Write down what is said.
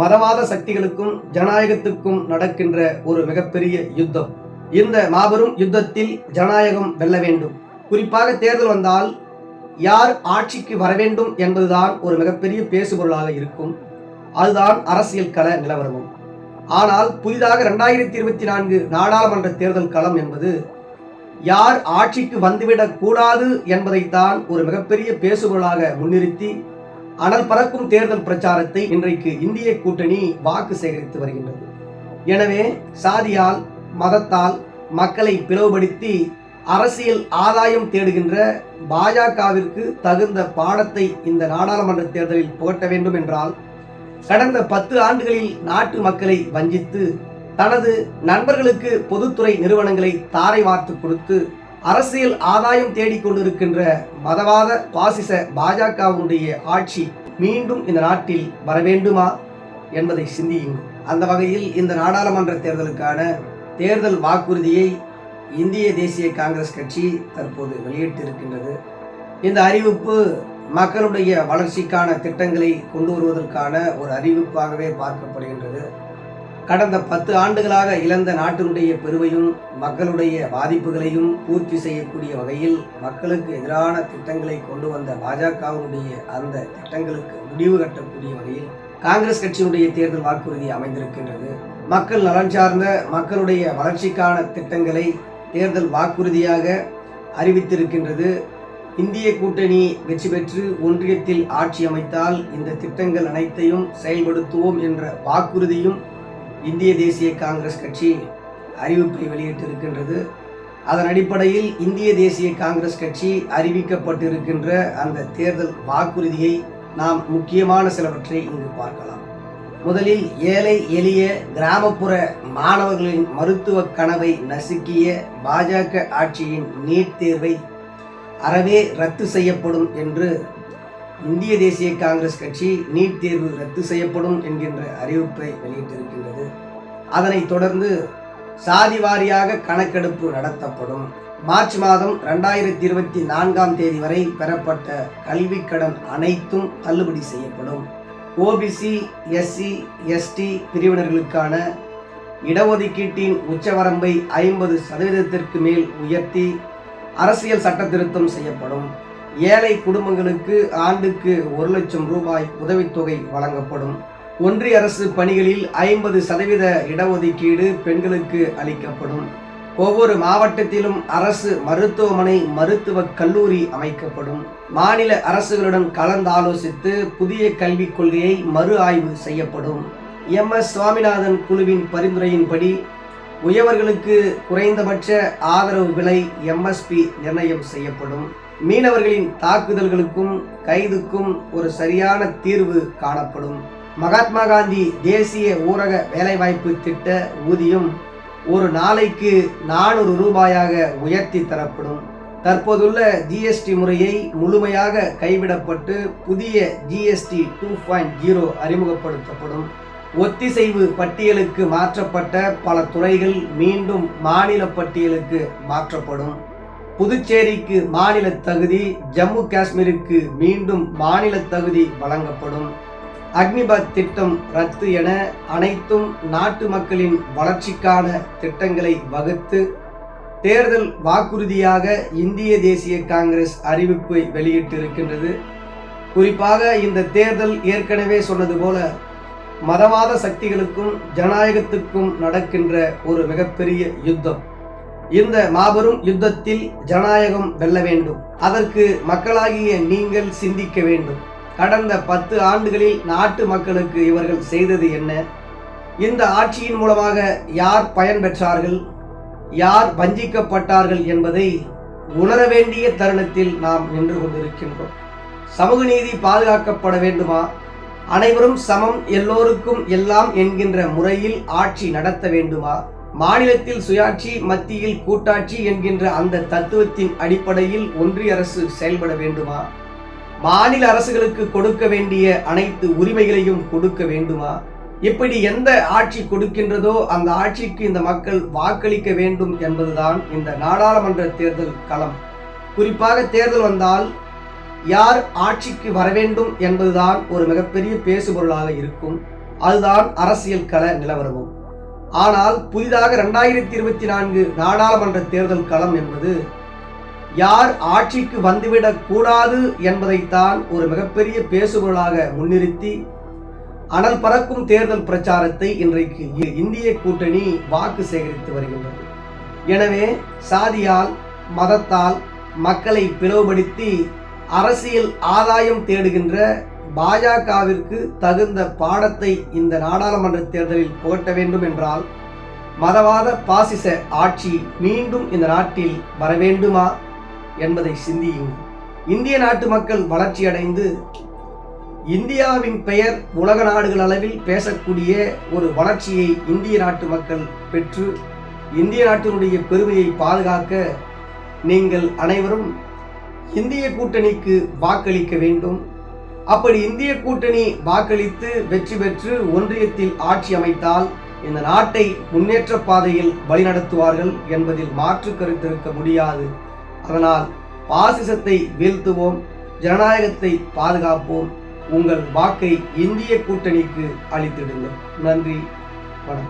மதவாத சக்திகளுக்கும் ஜனநாயகத்துக்கும் நடக்கின்ற ஒரு மிகப்பெரிய யுத்தம். இந்த மாபெரும் யுத்தத்தில் ஜனநாயகம் வெல்ல வேண்டும். குறிப்பாக தேர்தல் வந்தால் யார் ஆட்சிக்கு வர வேண்டும் என்பதுதான் ஒரு மிகப்பெரிய பேசுபொருளாக இருக்கும். அதுதான் அரசியல் கள நிலவரமும். ஆனால் புதிதாக ரெண்டாயிரத்தி இருபத்தி நான்கு நாடாளுமன்ற தேர்தல் களம் என்பது யார் ஆட்சிக்கு வந்துவிடக் கூடாது என்பதைத்தான் ஒரு மிகப்பெரிய பேசுபொருளாக முன்னிறுத்தி அனல் பறக்கும் தேர்தல் பிரச்சாரத்தை இன்றைக்கு இந்திய கூட்டணி வாக்கு சேகரித்து வருகின்றது. எனவே சாதியால் மதத்தால் மக்களை பிளவுபடுத்தி அரசியல் ஆதாயம் தேடுகின்ற பாஜகவிற்கு தகுந்த பாடத்தை இந்த நாடாளுமன்ற தேர்தலில் புகட்ட வேண்டும் என்றால் கடந்த பத்து ஆண்டுகளில் நாட்டு மக்களை வஞ்சித்து தனது நண்பர்களுக்கு பொதுத்துறை நிறுவனங்களை தாரை வார்த்து கொடுத்து அரசியல் ஆதாயம் தேடிக்கொண்டிருக்கின்ற மதவாத பாசிச பாஜகவுடைய ஆட்சி மீண்டும் இந்த நாட்டில் வர வேண்டுமா என்பதை சிந்தியுங்கள். அந்த வகையில் இந்த நாடாளுமன்ற தேர்தலுக்கான தேர்தல் வாக்குறுதியை இந்திய தேசிய காங்கிரஸ் கட்சி தற்போது வெளியிட்டிருக்கின்றது. இந்த அறிவிப்பு மக்களுடைய வளர்ச்சிக்கான திட்டங்களை கொண்டு வருவதற்கான ஒரு அறிவிப்பாகவே பார்க்கப்படுகின்றது. கடந்த பத்து ஆண்டுகளாக இழந்த நாட்டினுடைய பெருமையும் மக்களுடைய பாதிப்புகளையும் பூர்த்தி செய்யக்கூடிய வகையில் மக்களுக்கு எதிரான திட்டங்களை கொண்டு வந்த பாஜகவினுடைய அந்த திட்டங்களுக்கு முடிவு கட்டக்கூடிய வகையில் காங்கிரஸ் கட்சியினுடைய தேர்தல் வாக்குறுதி அமைந்திருக்கின்றது. மக்கள் நலன் சார்ந்த மக்களுடைய வளர்ச்சிக்கான திட்டங்களை தேர்தல் வாக்குறுதியாக அறிவித்திருக்கின்றது. இந்திய கூட்டணி வெற்றி பெற்று ஒன்றியத்தில் ஆட்சி அமைத்தால் இந்த திட்டங்கள் அனைத்தையும் செயல்படுத்துவோம் என்ற வாக்குறுதியும் இந்திய தேசிய காங்கிரஸ் கட்சி அறிவிப்பை வெளியிட்டிருக்கின்றது. அதன் அடிப்படையில் இந்திய தேசிய காங்கிரஸ் கட்சி அறிவிக்கப்பட்டிருக்கின்ற அந்த தேர்தல் வாக்குறுதியை நாம் முக்கியமான சிலவற்றை இங்கு பார்க்கலாம். முதலில் ஏழை எளிய கிராமப்புற மாணவர்களின் மருத்துவ கனவை நசுக்கிய பாஜக ஆட்சியின் நீட் தேர்வை அறவே ரத்து செய்யப்படும் என்று இந்திய தேசிய காங்கிரஸ் கட்சி நீட் தேர்வு ரத்து செய்யப்படும் என்கின்ற அறிவிப்பை வெளியிட்டிருக்கின்றது. அதனைத் தொடர்ந்து சாதி வாரியாக கணக்கெடுப்பு நடத்தப்படும். மார்ச் மாதம் ரெண்டாயிரத்தி இருபத்தி நான்காம் தேதி வரை பெறப்பட்ட கல்விக் கடன் அனைத்தும் தள்ளுபடி செய்யப்படும். ஓபிசி எஸ்சி எஸ்டி பிரிவினர்களுக்கான இடஒதுக்கீட்டின் உச்சவரம்பை ஐம்பது சதவீதத்திற்கு மேல் உயர்த்தி அரசியல் சட்ட திருத்தம் செய்யப்படும். ஏழை குடும்பங்களுக்கு ஆண்டுக்கு ஒரு லட்சம் ரூபாய் உதவித்தொகை வழங்கப்படும். ஒன்றிய அரசு பணிகளில் ஐம்பது சதவீத இடஒதுக்கீடு பெண்களுக்கு அளிக்கப்படும். ஒவ்வொரு மாவட்டத்திலும் அரசு மருத்துவமனை மருத்துவக் கல்லூரி அமைக்கப்படும். மாநில அரசுகளுடன் கலந்தாலோசித்து புதிய கல்விக் கொள்கையை மறு ஆய்வு செய்யப்படும். எம். எஸ். சுவாமிநாதன் குழுவின் பரிந்துரையின்படி உயவர்களுக்கு குறைந்தபட்ச ஆதரவு விலை எம்எஸ்பி நிர்ணயம் செய்யப்படும். மீனவர்களின் தாக்குதல்களுக்கும் கைதுக்கும் ஒரு சரியான தீர்வு காணப்படும். மகாத்மா காந்தி தேசிய ஊரக வேலைவாய்ப்பு திட்ட ஊதியம் ஒரு நாளைக்கு நானூறு ரூபாயாக உயர்த்தி தரப்படும். தற்போதுள்ள ஜிஎஸ்டி முறையை முழுமையாக கைவிடப்பட்டு புதிய GST two point zero oh அறிமுகப்படுத்தப்படும். ஒத்திசைவு பட்டியலுக்கு மாற்றப்பட்ட பல துறைகள் மீண்டும் மாநில பட்டியலுக்கு மாற்றப்படும். புதுச்சேரிக்கு மாநில தகுதி ஜம்மு காஷ்மீருக்கு மீண்டும் மாநில தகுதி வழங்கப்படும். அக்னிபத் திட்டம் ரத்து என அனைத்தும் நாட்டு மக்களின் வளர்ச்சிக்கான திட்டங்களை வகுத்து தேர்தல் வாக்குறுதியாக இந்திய தேசிய காங்கிரஸ் அறிவிப்பை வெளியிட்டிருக்கின்றது. குறிப்பாக இந்த தேர்தல் ஏற்கனவே சொன்னது போல மதவாத சக்திகளுக்கும் ஜனநாயகத்துக்கும் நடக்கின்ற ஒரு மிகப்பெரிய யுத்தம். இந்த மாபெரும் யுத்தத்தில் ஜனநாயகம் வெல்ல வேண்டும். அதற்கு மக்களாகிய நீங்கள் சிந்திக்க வேண்டும். கடந்த பத்து ஆண்டுகளில் நாட்டு மக்களுக்கு இவர்கள் செய்தது என்ன? இந்த ஆட்சியின் மூலமாக யார் பயன் பெற்றார்கள்? யார் வஞ்சிக்கப்பட்டார்கள் என்பதை உணர வேண்டிய தருணத்தில் நாம் நின்று கொண்டிருக்கின்றோம். சமூக நீதி பாதுகாக்கப்பட வேண்டுமா? அனைவரும் சமம் எல்லோருக்கும் எல்லாம் என்கின்ற முறையில் ஆட்சி நடத்த வேண்டுமா? மாநிலத்தில் சுயாட்சி மத்தியில் கூட்டாட்சி என்கின்ற அந்த தத்துவத்தின் அடிப்படையில் ஒன்றிய அரசு செயல்பட வேண்டுமா? மாநில அரசுகளுக்கு கொடுக்க வேண்டிய அனைத்து உரிமைகளையும் கொடுக்க வேண்டுமா? இப்படி எந்த ஆட்சி கொடுக்கின்றதோ அந்த ஆட்சிக்கு இந்த மக்கள் வாக்களிக்க வேண்டும் என்பதுதான் இந்த நாடாளுமன்ற தேர்தல் களம். குறிப்பாக தேர்தல் வந்தால் யார் ஆட்சிக்கு வர வேண்டும் என்பதுதான் ஒரு மிகப்பெரிய பேசுபொருளாக இருக்கும். அதுதான் அரசியல் கள நிலவரமும். ஆனால் புதிதாக ரெண்டாயிரத்தி இருபத்தி நான்கு நாடாளுமன்ற தேர்தல் களம் என்பது யார் ஆட்சிக்கு வந்துவிடக் கூடாது என்பதைத்தான் ஒரு மிகப்பெரிய பேசுபொருளாக முன்னிறுத்தி அனல் பறக்கும் தேர்தல் பிரச்சாரத்தை இன்றைக்கு இந்திய கூட்டணி வாக்கு சேகரித்து வருகின்றது. எனவே சாதியால் மதத்தால் மக்களை பிளவுபடுத்தி அரசியல் ஆதாயம் தேடுகின்ற பாஜகவிற்கு தகுந்த பாடத்தை இந்த நாடாளுமன்ற தேர்தலில் புகட்ட வேண்டும் என்றால் மதவாத பாசிச ஆட்சி மீண்டும் இந்த நாட்டில் வர வேண்டுமா என்பதை சிந்தியும் இந்திய நாட்டு மக்கள் வளர்ச்சியடைந்து இந்தியாவின் பெயர் உலக நாடுகள் அளவில் பேசக்கூடிய ஒரு வளர்ச்சியை இந்திய நாட்டு மக்கள் பெற்று இந்திய நாட்டினுடைய பெருமையை பாதுகாக்க நீங்கள் அனைவரும் இந்திய கூட்டணிக்கு வாக்களிக்க வேண்டும். அப்படி இந்திய கூட்டணி வாக்களித்து வெற்றி பெற்று ஒன்றியத்தில் ஆட்சி அமைத்தால் இந்த நாட்டை முன்னேற்ற பாதையில் வழிநடத்துவார்கள் என்பதில் மாற்று கருத்து இருக்க முடியாது. அதனால் பாசிசத்தை வீழ்த்துவோம் ஜனநாயகத்தை பாதுகாப்போம். உங்கள் வாக்கை இந்திய கூட்டணிக்கு அளித்திடுங்கள். நன்றி வணக்கம்.